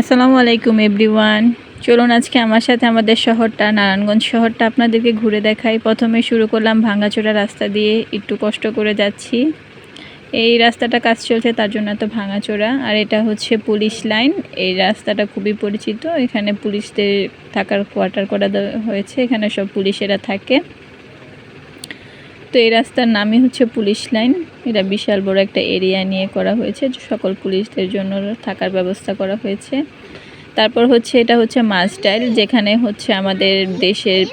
আসসালামু আলাইকুম, এভরিওয়ান। চলুন আজকে আমার সাথে আমাদের শহরটা, নারায়ণগঞ্জ শহরটা আপনাদেরকে ঘুরে দেখাই। প্রথমে শুরু করলাম ভাঙাচোরা রাস্তা দিয়ে, একটু কষ্ট করে যাচ্ছি। এই রাস্তাটা কাজ চলছে, তার জন্য এত ভাঙাচোরা। আর এটা হচ্ছে পুলিশ লাইন। এই রাস্তাটা খুবই পরিচিত। এখানে পুলিশদের থাকার কোয়ার্টার করা হয়েছে। এখানে সব পুলিশেরা থাকে। তো এই রাস্তার নামই হচ্ছে পুলিশ লাইন। এটা বিশাল বড় একটা এরিয়া নিয়ে করা হয়েছে। সকল পুলিশদের জন্য থাকার ব্যবস্থা করা হয়েছে। তারপর হচ্ছে এটা হচ্ছে মাস্টাইল যেখানে হচ্ছে আমাদের দেশের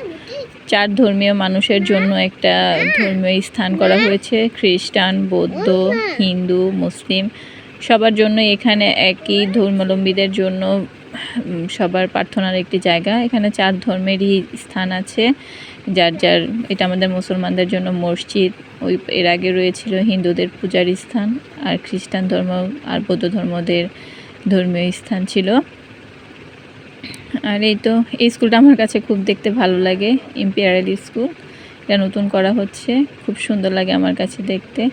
চার ধর্মীয় মানুষের জন্য একটা ধর্মীয় স্থান করা হয়েছে। খ্রিস্টান, বৌদ্ধ, হিন্দু, মুসলিম, সবার জন্য এখানে একই ধর্মাবলম্বীদের জন্য সবার প্রার্থনার একটি জায়গা। এখানে চার ধর্মেরই স্থান আছে। যার যার, এটা আমাদের মুসলমানদের জন্য মসজিদ, ওই এর আগে রয়েছিল হিন্দুদের পূজার স্থান, আর খ্রিস্টান ধর্ম, আর বৌদ্ধ ধর্মদের ধর্মীয় স্থান ছিল। আর এই তো, এই স্কুলটা আমার কাছে খুব দেখতে ভালো লাগে ইম্পিয়ারেল স্কুল। এটা নতুন করা হচ্ছে, খুব সুন্দর লাগে আমার কাছে দেখতে।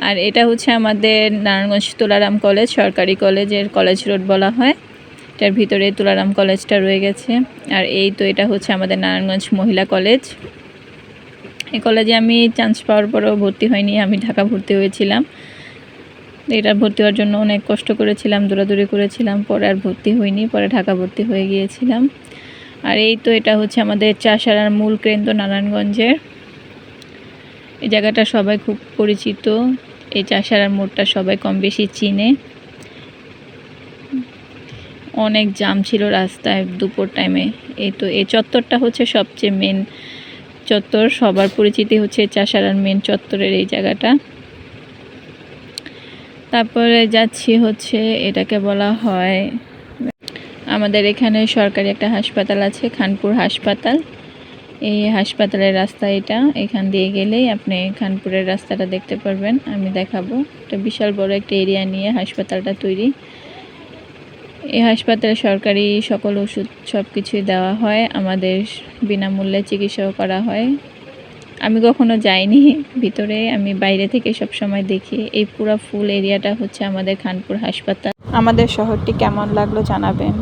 আর এটা হচ্ছে আমাদের নারায়ণগঞ্জ তোলারাম কলেজ, সরকারি কলেজের কলেজ রোড বলা হয়। এটার ভিতরে তুলারাম কলেজটা রয়ে গেছে। আর এই তো এটা হচ্ছে আমাদের নারায়ণগঞ্জ মহিলা কলেজ। এই কলেজে আমি চান্স পাওয়ার পরেও ভর্তি হয়নি, আমি ঢাকা ভর্তি হয়েছিলাম। এটা ভর্তি হওয়ার জন্য অনেক কষ্ট করেছিলাম, দৌড়াদৌড়ি করেছিলাম, পরে আর ভর্তি হইনি, পরে ঢাকা ভর্তি হয়ে গিয়েছিলাম। আর এই তো এটা হচ্ছে আমাদের চাষারার মূল কেন্দ্র নারায়ণগঞ্জের। এই জায়গাটা সবাই খুব পরিচিত, এই চাষারার মোড়টা সবাই কম বেশি চিনে। অনেক জাম ছিল রাস্তায় দুপুর টাইমে এই তো, এই চত্বরটা হচ্ছে সবচেয়ে মেন চত্বর, সবার পরিচিতি হচ্ছে চাষারার মেন চত্বরের এই জায়গাটা। তারপরে যাচ্ছি হচ্ছে, এটাকে বলা হয়, আমাদের এখানে সরকারি একটা হাসপাতাল আছে, খানপুর হাসপাতাল। এই হাসপাতালের রাস্তা এটা, এখান দিয়ে গেলেই আপনি খানপুরের রাস্তাটা দেখতে পারবেন, আমি দেখাবো। এটা বিশাল বড় একটা এরিয়া নিয়ে হাসপাতালটা তৈরি। এই হাসপাতালে সরকারি সকল ওষুধ সব কিছুই দেওয়া হয়। আমাদের বিনামূল্যে চিকিৎসাও করা হয়। আমি কখনো যাইনি ভিতরে। আমি বাইরে থেকে সব সময় দেখি। এই পুরো ফুল এরিয়াটা হচ্ছে আমাদের খানপুর হাসপাতাল। আমাদের শহরটি কেমন লাগল জানাবেন।